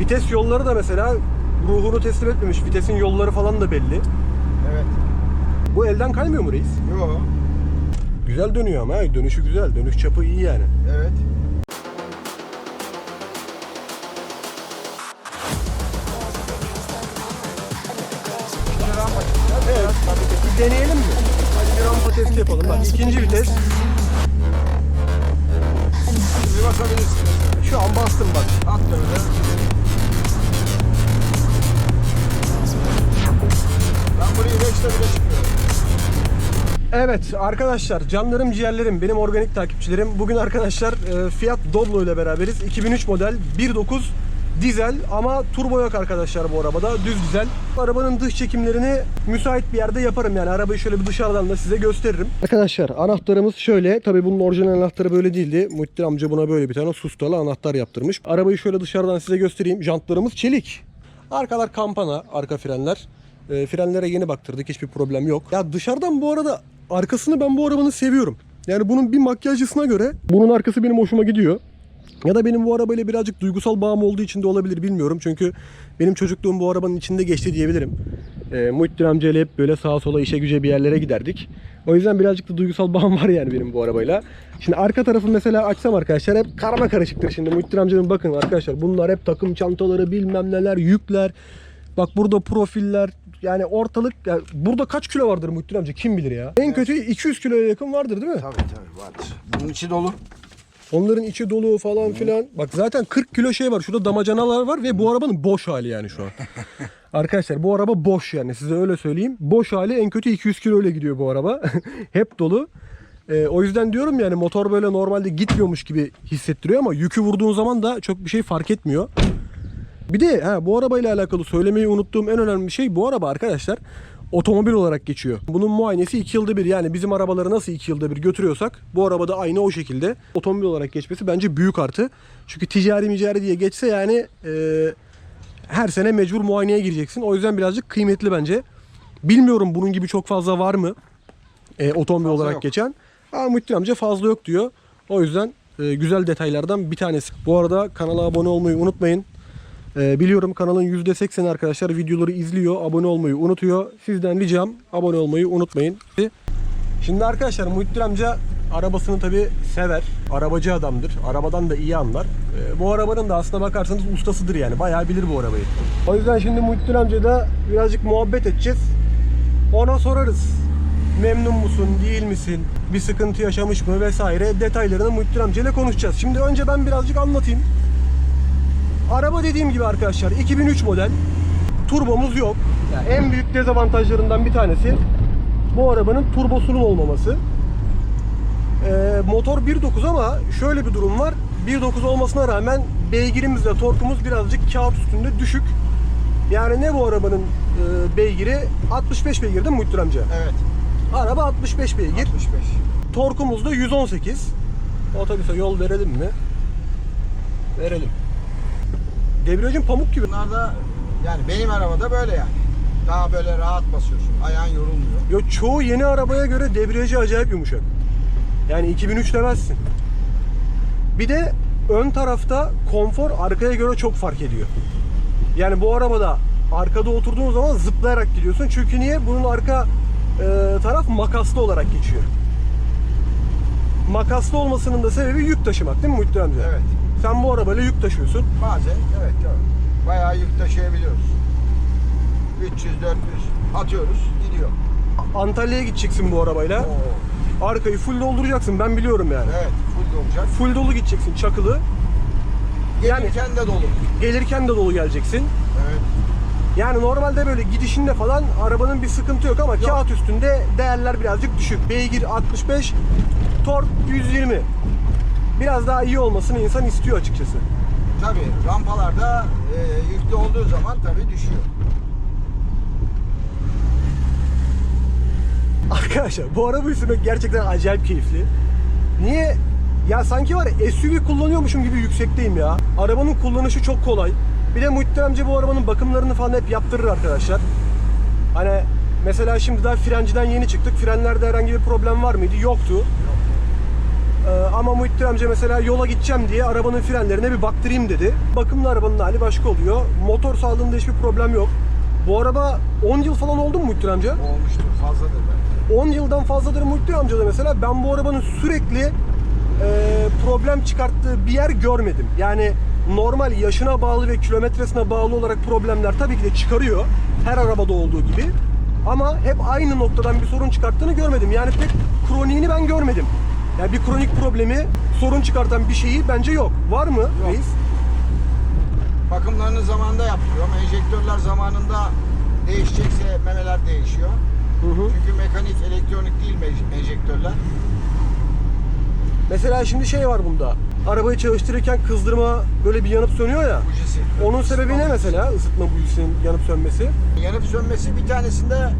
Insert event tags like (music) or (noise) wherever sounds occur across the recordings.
Vites yolları da mesela ruhunu teslim etmemiş. Vitesin yolları falan da belli. Evet. Bu elden kaymıyor mu reis? Yo. Güzel dönüyor ama dönüşü güzel. Dönüş çapı iyi yani. Evet. Evet. Bir deneyelim mi? Hadi bir rampa testi yapalım. Bak ikinci vites. Bir basabilirsin. Şu an bastım bak. At böyle. Evet arkadaşlar canlarım ciğerlerim benim organik takipçilerim. Bugün arkadaşlar e, Fiat Doblo ile beraberiz. 2003 model 1.9 dizel ama turbo yok arkadaşlar bu arabada. Düz dizel. Arabanın dış çekimlerini müsait bir yerde yaparım yani arabayı şöyle bir dışarıdan da size gösteririm. Arkadaşlar anahtarımız şöyle. Tabii bunun orijinal anahtarı böyle değildi. Muhittin amca buna böyle bir tane sustalı anahtar yaptırmış. Arabayı şöyle dışarıdan size göstereyim. Jantlarımız çelik. Arkalar kampana, arka frenler. E, frenlere yeni baktırdık. Hiçbir problem yok. Ya dışarıdan bu arada arkasını ben bu arabanın seviyorum. Yani bunun bir makyajcısına göre bunun arkası benim hoşuma gidiyor. Ya da benim bu arabayla birazcık duygusal bağım olduğu için de olabilir bilmiyorum. Çünkü benim çocukluğum bu arabanın içinde geçti diyebilirim. E, Muhittin amcayla hep böyle sağa sola işe güce bir yerlere giderdik. O yüzden birazcık da duygusal (laughs) bağım var yani benim bu arabayla. Şimdi arka tarafı mesela açsam arkadaşlar hep karma karışıktır şimdi. Muhittin amcanın bakın arkadaşlar bunlar hep takım çantaları bilmem neler yükler. Bak burada profiller yani ortalık yani burada kaç kilo vardır Muhittin amca kim bilir ya. En kötü 200 kiloya yakın vardır değil mi? Tabii tabii vardır. Bunun içi dolu. Onların içi dolu falan filan. Bak zaten 40 kilo şey var. Şurada damacanalar var ve bu arabanın boş hali yani şu an. (laughs) Arkadaşlar bu araba boş yani size öyle söyleyeyim. Boş hali en kötü 200 kilo ile gidiyor bu araba. (laughs) Hep dolu. Ee, o yüzden diyorum yani motor böyle normalde gitmiyormuş gibi hissettiriyor ama yükü vurduğun zaman da çok bir şey fark etmiyor. Bir de ha, bu arabayla alakalı söylemeyi unuttuğum en önemli şey bu araba arkadaşlar otomobil olarak geçiyor. Bunun muayenesi 2 yılda bir yani bizim arabaları nasıl 2 yılda bir götürüyorsak bu arabada aynı o şekilde otomobil olarak geçmesi bence büyük artı. Çünkü ticari micari diye geçse yani e, her sene mecbur muayeneye gireceksin. O yüzden birazcık kıymetli bence. Bilmiyorum bunun gibi çok fazla var mı e, otomobil Fazla olarak yok. geçen. Ama Muhittin amca fazla yok diyor. O yüzden e, güzel detaylardan bir tanesi. Bu arada kanala abone olmayı unutmayın. E, biliyorum kanalın %80'i arkadaşlar videoları izliyor, abone olmayı unutuyor. Sizden ricam abone olmayı unutmayın. Şimdi arkadaşlar Muhittin amca arabasını tabi sever. Arabacı adamdır. Arabadan da iyi anlar. E, bu arabanın da aslına bakarsanız ustasıdır yani. Bayağı bilir bu arabayı. O yüzden şimdi Muhittin amca da birazcık muhabbet edeceğiz. Ona sorarız. Memnun musun, değil misin? Bir sıkıntı yaşamış mı vesaire detaylarını Muhittin amcayla konuşacağız. Şimdi önce ben birazcık anlatayım. Araba dediğim gibi arkadaşlar 2003 model. Turbomuz yok. Yani en büyük dezavantajlarından bir tanesi bu arabanın turbosunun olmaması. Ee, motor 1.9 ama şöyle bir durum var. 1.9 olmasına rağmen beygirimiz ve torkumuz birazcık kağıt üstünde düşük. Yani ne bu arabanın e, beygiri? 65 beygir değil mi Muhittin amca? Evet. Araba 65 beygir. 65. Torkumuz da 118. Otobüse yol verelim mi? Verelim. Debriyajın pamuk gibi. Bunlar da yani benim arabada böyle yani. Daha böyle rahat basıyorsun. Ayağın yorulmuyor. Yo, çoğu yeni arabaya göre debriyajı acayip yumuşak. Yani 2003 demezsin. Bir de ön tarafta konfor arkaya göre çok fark ediyor. Yani bu arabada arkada oturduğun zaman zıplayarak gidiyorsun. Çünkü niye? Bunun arka e, taraf makaslı olarak geçiyor. Makaslı olmasının da sebebi yük taşımak değil mi Muhittin amca? Evet. Sen bu arabayla yük taşıyorsun. Bazen evet, evet. Bayağı yük taşıyabiliyoruz. 300-400 atıyoruz gidiyor. Antalya'ya gideceksin bu arabayla. Oo. Arkayı full dolduracaksın ben biliyorum yani. Evet full olacak. Full dolu gideceksin çakılı. Yani- Gelirken de dolu. Gelirken de dolu geleceksin. Evet. Yani normalde böyle gidişinde falan arabanın bir sıkıntı yok ama kağıt üstünde değerler birazcık düşük. Beygir 65, tork 120. Biraz daha iyi olmasını insan istiyor açıkçası. Tabii rampalarda e, yüklü olduğu zaman tabii düşüyor. (laughs) Arkadaşlar bu arabayı sürmek gerçekten acayip keyifli. Niye? Ya sanki var ya SUV kullanıyormuşum gibi yüksekteyim ya. Arabanın kullanışı çok kolay. Bir de Muhittin amca bu arabanın bakımlarını falan hep yaptırır arkadaşlar. Hani mesela şimdi daha frenciden yeni çıktık. Frenlerde herhangi bir problem var mıydı? Yoktu. Ee, ama Muhittin amca mesela yola gideceğim diye arabanın frenlerine bir baktırayım dedi. Bakımlı arabanın hali başka oluyor. Motor sağlığında hiçbir problem yok. Bu araba 10 yıl falan oldu mu Muhittin amca? Olmuştur fazladır belki. 10 yıldan fazladır Muhittin amca da mesela ben bu arabanın sürekli e, problem çıkarttığı bir yer görmedim. Yani normal yaşına bağlı ve kilometresine bağlı olarak problemler tabii ki de çıkarıyor. Her arabada olduğu gibi. Ama hep aynı noktadan bir sorun çıkarttığını görmedim. Yani pek kroniğini ben görmedim. Yani bir kronik problemi sorun çıkartan bir şeyi bence yok. Var mı reis? Bakımlarını zamanında yaptırıyor ama enjektörler zamanında değişecekse memeler değişiyor. Hı hı. Çünkü mekanik, elektronik değil me- enjektörler. Mesela şimdi şey var bunda. Arabayı çalıştırırken kızdırma böyle bir yanıp sönüyor ya. Bujisi. Onun sebebi ne mesela ısıtma bujisinin yanıp sönmesi? Yanıp sönmesi bir tanesinde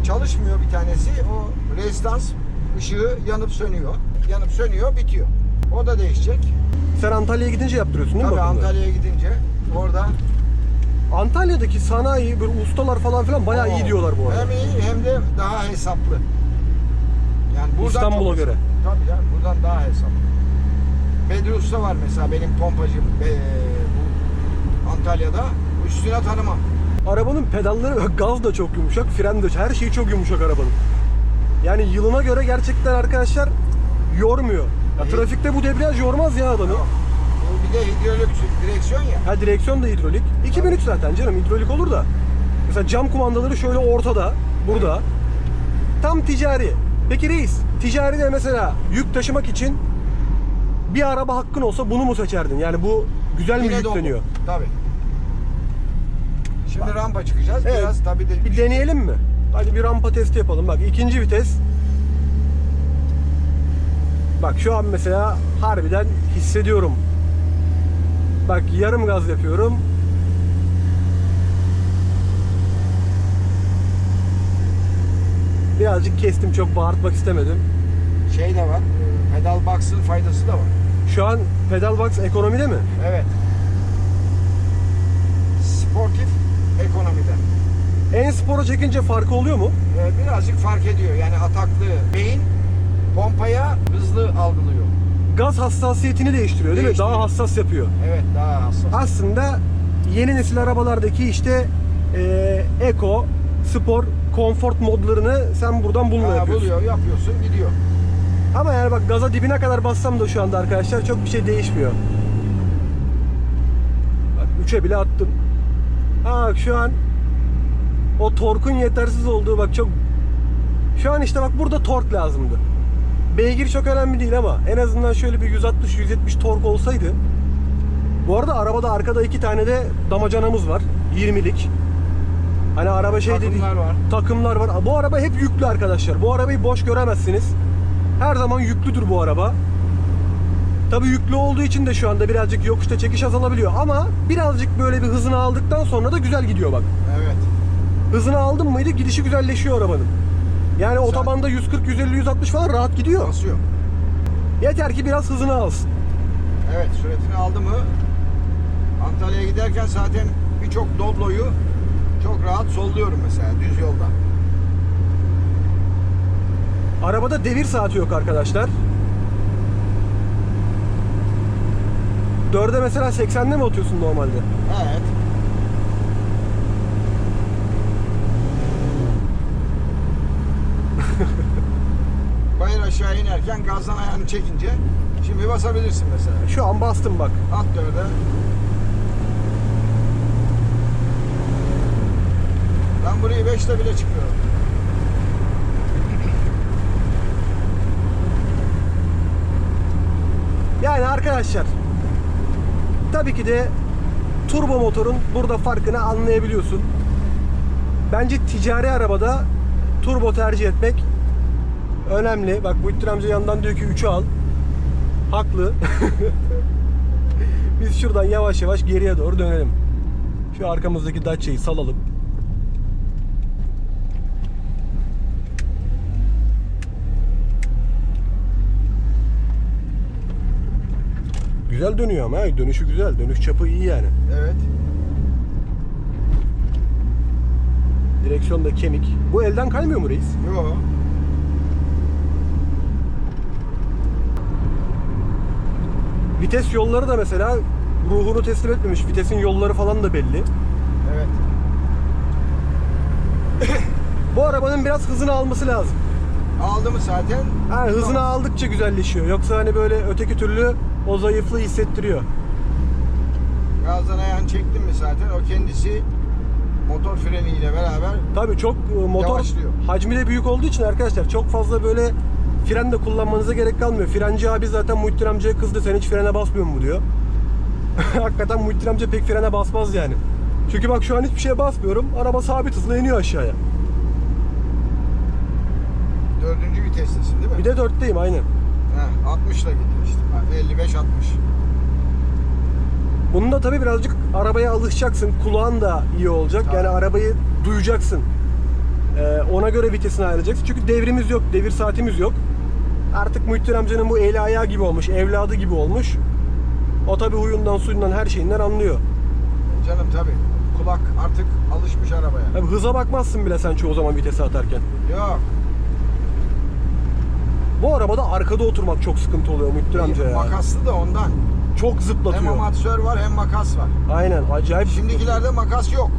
e, çalışmıyor bir tanesi. O rezistans ışığı yanıp sönüyor. Yanıp sönüyor, bitiyor. O da değişecek. Sen Antalya'ya gidince yaptırıyorsun değil mi? Tabii bakımları? Antalya'ya gidince orada Antalya'daki sanayi böyle ustalar falan filan bayağı iyi Oo. diyorlar bu arada. Hem iyi hem de daha hesaplı. Yani buradan İstanbul'a çok göre. Tabii canım buradan daha hesaplı. Bedri Usta var mesela benim pompacım be, bu Antalya'da. Üstüne tanımam. Arabanın pedalları ve (laughs) gaz da çok yumuşak, fren de her şeyi çok yumuşak arabanın. Yani yılına göre gerçekten arkadaşlar yormuyor. Ya trafikte bu debriyaj yormaz ya adamı. Bir de hidrolik direksiyon ya. Ha direksiyon da hidrolik. 2003 zaten canım hidrolik olur da. Mesela cam kumandaları şöyle ortada, burada. Tam ticari. Peki reis, ticaride mesela yük taşımak için bir araba hakkın olsa bunu mu seçerdin? Yani bu güzel mi Yine yükleniyor? Doblo. Tabii. Şimdi rampa çıkacağız. Evet. Biraz tabii de Bir deneyelim mi? Hadi bir rampa testi yapalım. Bak ikinci vites. Bak şu an mesela harbiden hissediyorum. Bak yarım gaz yapıyorum. Birazcık kestim çok bağırtmak istemedim. şey de var. Pedal box'ın faydası da var. Şu an pedal box ekonomide mi? Evet. Sportif ekonomide. En spora çekince farkı oluyor mu? Ee, birazcık fark ediyor. Yani ataklı beyin pompaya hızlı algılıyor. Gaz hassasiyetini değiştiriyor değil mi? Değiştiriyor. Daha hassas yapıyor. Evet daha hassas. aslında yeni nesil arabalardaki işte e, Eco, Spor, Comfort modlarını sen buradan bununla Ha, yapıyorsun. buluyor, yapıyorsun, gidiyor. Ama yani bak gaza dibine kadar bassam da şu anda arkadaşlar çok bir şey değişmiyor. Bak 3'e bile attım. Ha şu an o torkun yetersiz olduğu bak çok şu an işte bak burada tork lazımdı. Beygir çok önemli değil ama en azından şöyle bir 160-170 tork olsaydı. Bu arada arabada arkada iki tane de damacanamız var. 20'lik. Hani araba şey. Takımlar var. Takımlar var. Bu araba hep yüklü arkadaşlar. Bu arabayı boş göremezsiniz. Her zaman yüklüdür bu araba. Tabii yüklü olduğu için de şu anda birazcık yokuşta çekiş azalabiliyor ama birazcık böyle bir hızını aldıktan sonra da güzel gidiyor bak. Evet. Hızını aldın mıydı gidişi güzelleşiyor arabanın. Yani otobanda 140, 150, 160 falan rahat gidiyor. Basıyor. Yeter ki biraz hızını alsın. Evet, süretini aldı mı Antalya'ya giderken zaten birçok Doblo'yu çok rahat solluyorum mesela düz yolda. Arabada devir saati yok arkadaşlar. 4'e mesela 80'de mi atıyorsun normalde? Evet. Aşağı inerken gazdan ayağını çekince şimdi basabilirsin mesela. Şu an bastım bak. At dörde. Ben burayı beşte bile çıkıyorum. Yani arkadaşlar tabii ki de turbo motorun burada farkını anlayabiliyorsun. Bence ticari arabada turbo tercih etmek önemli. Bak Muhittin amca yandan diyor ki 3'ü al. Haklı. (laughs) Biz şuradan yavaş yavaş geriye doğru dönelim. Şu arkamızdaki Dacia'yı salalım. Güzel dönüyor ama dönüşü güzel. Dönüş çapı iyi yani. Evet. Direksiyon da kemik. Bu elden kaymıyor mu reis? Yo. Vites yolları da mesela ruhunu teslim etmemiş. Vitesin yolları falan da belli. Evet. (coughs) Bu arabanın biraz hızını alması lazım. Aldı mı zaten? Ha, hızını Tamam. aldıkça güzelleşiyor. Yoksa hani böyle öteki türlü o zayıflığı hissettiriyor. Gazdan ayağını çektin mi zaten o kendisi motor freniyle beraber Tabii çok e, motor Yavaşlıyor. hacmi de büyük olduğu için arkadaşlar çok fazla böyle fren de kullanmanıza gerek kalmıyor. Frenci abi zaten Muhittin amcaya kızdı sen hiç frene basmıyor mu diyor. (laughs) Hakikaten Muhittin amca pek frene basmaz yani. Çünkü bak şu an hiçbir şeye basmıyorum. Araba sabit hızla iniyor aşağıya. dördüncü vitestesin değil mi? Bir de dörtteyim aynen. He, 60 ile gidiyor işte. 55-60. Bunda tabii birazcık arabaya alışacaksın. Kulağın da iyi olacak. Tabii. Yani arabayı duyacaksın. Ee, ona göre vitesini ayarlayacaksın. Çünkü devrimiz yok, devir saatimiz yok. Artık Muhittin amcanın bu eli ayağı gibi olmuş, evladı gibi olmuş. O tabii huyundan suyundan her şeyinden anlıyor. Canım tabii. Kulak artık alışmış arabaya. Abi hıza bakmazsın bile sen çoğu zaman vitesi atarken. Yok. Bu arabada arkada oturmak çok sıkıntı oluyor Muhittin amca ya. Makaslı da ondan. Çok Hem zıplatıyor. amatör var hem makas var. Aynen acayip Şimdikilerde makas yok.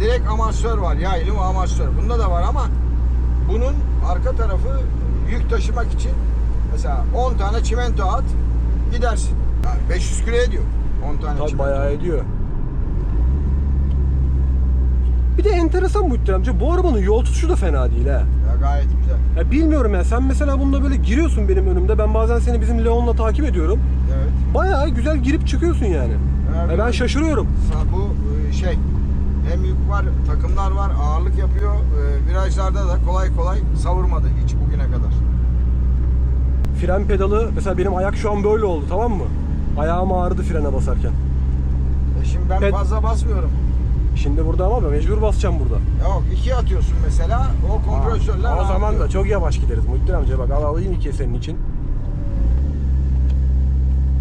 Direkt amatör var. Yaylım amatör. Bunda da var ama bunun arka tarafı yük taşımak için mesela 10 tane çimento at gidersin. Yani 500 kilo ediyor. 10 tane Tabii çimento. bayağı ediyor. Bir de enteresan Muhittin amca bu arabanın yol tutuşu da fena değil ha. Ya gayet güzel. Ya bilmiyorum ya sen mesela bunda böyle giriyorsun benim önümde. Ben bazen seni bizim Leon'la takip ediyorum. Evet. Bayağı güzel girip çıkıyorsun yani. Evet. Ya ben şaşırıyorum. Bu e, şey hem yük var, takımlar var, ağırlık yapıyor. E, Virajlarda da kolay kolay savurmadı hiç kadar. Fren pedalı mesela benim ayak şu an böyle oldu tamam mı? Ayağım ağrıdı frene basarken. E şimdi ben Ped- fazla basmıyorum. Şimdi burada ama ben mecbur basacağım burada. Yok iki atıyorsun mesela o kompresörler Aa, o zaman da çok yavaş gideriz Muhittin amca bak al alayım ikiye senin için.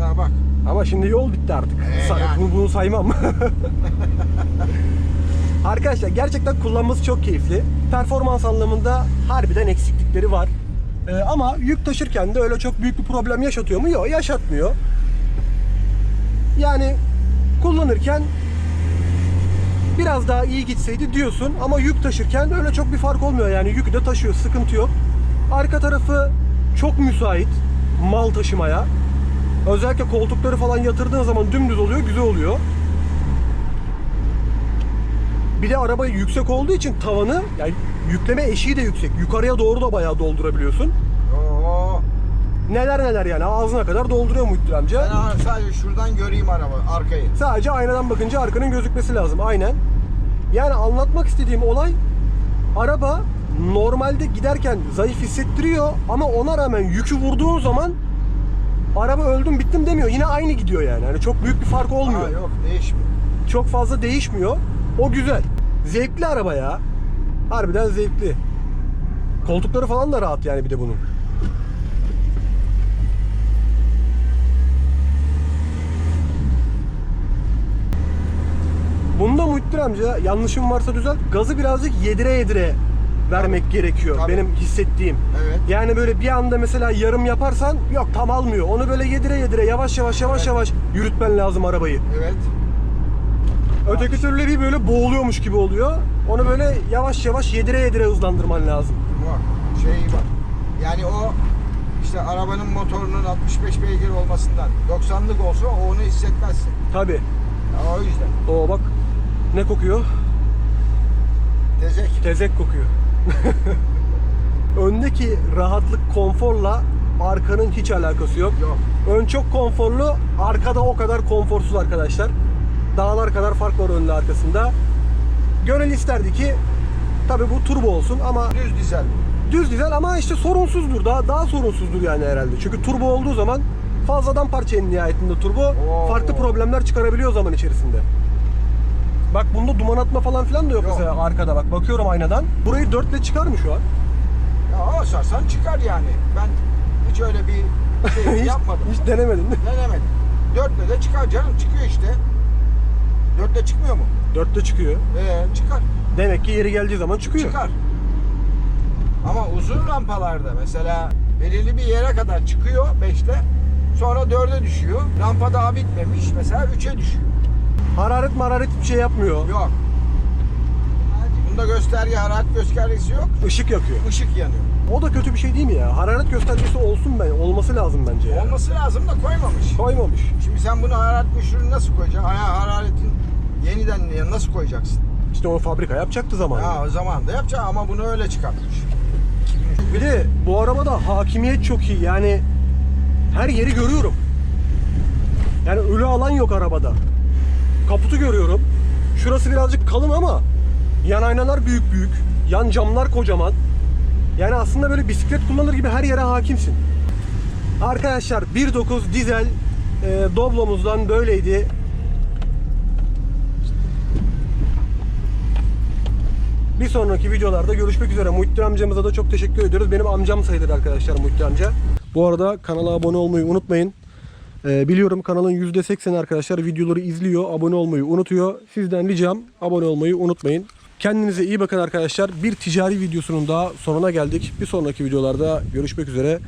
Ha bak. Ama şimdi yol bitti artık. Ee, Sa- yani. bunu, bunu saymam. (laughs) Arkadaşlar gerçekten kullanması çok keyifli. Performans anlamında harbiden eksiklikleri var. Ee, ama yük taşırken de öyle çok büyük bir problem yaşatıyor mu? Yok yaşatmıyor. Yani kullanırken biraz daha iyi gitseydi diyorsun ama yük taşırken öyle çok bir fark olmuyor yani yükü de taşıyor sıkıntı yok. Arka tarafı çok müsait mal taşımaya. Özellikle koltukları falan yatırdığın zaman dümdüz oluyor, güzel oluyor. Bir de araba yüksek olduğu için tavanı, yani yükleme eşiği de yüksek. Yukarıya doğru da bayağı doldurabiliyorsun. Oo. Neler neler yani ağzına kadar dolduruyor Muhittin amca. Ben sadece şuradan göreyim araba arkayı. Sadece aynadan bakınca arkanın gözükmesi lazım. Aynen. Yani anlatmak istediğim olay araba normalde giderken zayıf hissettiriyor ama ona rağmen yükü vurduğun zaman araba öldüm bittim demiyor. Yine aynı gidiyor yani. Hani çok büyük bir fark olmuyor. Ha, yok değişmiyor. Çok fazla değişmiyor. O güzel. Zevkli araba ya. Harbiden zevkli. Koltukları falan da rahat yani bir de bunun. Bunda Muhittin amca yanlışım varsa düzelt. Gazı birazcık yedire yedire vermek gerekiyor. Tabii. Benim hissettiğim. Evet. Yani böyle bir anda mesela yarım yaparsan yok tam almıyor. Onu böyle yedire yedire yavaş yavaş yavaş Evet. yavaş yürütmen lazım arabayı. Evet. Öteki türlü bir böyle boğuluyormuş gibi oluyor. Onu böyle yavaş yavaş yedire yedire hızlandırman lazım. Bak şey bak. Yani o işte arabanın motorunun 65 beygir olmasından 90'lık olsa onu hissetmezsin. Tabi. Ya o yüzden. O bak ne kokuyor? Tezek. Tezek kokuyor. (laughs) Öndeki rahatlık, konforla arkanın hiç alakası yok. Yok. Ön çok konforlu, arkada o kadar konforsuz arkadaşlar. Dağlar kadar fark var önle arkasında. Gönül isterdi ki tabi bu turbo olsun ama Düz dizel. düz dizel ama işte sorunsuzdur. Daha daha sorunsuzdur yani herhalde. Çünkü turbo olduğu zaman fazladan parça en nihayetinde turbo. Oo. Farklı problemler çıkarabiliyor zaman içerisinde. Bak bunda duman atma falan filan da yok, Yok. mesela arkada bak. Bakıyorum aynadan. Burayı dörtle çıkar mı şu an? Ya asarsan çıkar yani. Ben hiç öyle bir şey (laughs) hiç, yapmadım. hiç denemedin değil mi? Denemedim. Dörtle de çıkar canım. Çıkıyor işte. Dörtle çıkmıyor mu? Dörtte çıkıyor. Ee, çıkar. Demek ki yeri geldiği zaman çıkıyor. Çıkar. Ama uzun rampalarda mesela belirli bir yere kadar çıkıyor 5'te. Sonra 4'e düşüyor. Rampa daha bitmemiş. Mesela 3'e düşüyor. Hararet mararet bir şey yapmıyor. Yok. Bunda gösterge, hararet göstergesi yok. Işık yakıyor. Işık yanıyor. O da kötü bir şey değil mi ya? Hararet göstergesi olsun ben. Olması lazım bence ya. Olması lazım da koymamış. Koymamış. Şimdi sen bunu hararet müşürünü nasıl koyacaksın? Ha, hararetin yeniden nasıl koyacaksın? İşte o fabrika yapacaktı zamanında. Ya o zaman da yapacak ama bunu öyle çıkartmış. Bir de bu arabada hakimiyet çok iyi. Yani her yeri görüyorum. Yani ölü alan yok arabada. Kaputu görüyorum. Şurası birazcık kalın ama yan aynalar büyük büyük. Yan camlar kocaman. Yani aslında böyle bisiklet kullanır gibi her yere hakimsin. Arkadaşlar 1.9 dizel e, Doblo'muzdan böyleydi. Bir sonraki videolarda görüşmek üzere. Muhittin amcamıza da çok teşekkür ediyoruz. Benim amcam sayılır arkadaşlar Muhittin amca. Bu arada kanala abone olmayı unutmayın. Ee, biliyorum kanalın %80 arkadaşlar videoları izliyor, abone olmayı unutuyor. Sizden ricam abone olmayı unutmayın. Kendinize iyi bakın arkadaşlar. Bir ticari videosunun daha sonuna geldik. Bir sonraki videolarda görüşmek üzere.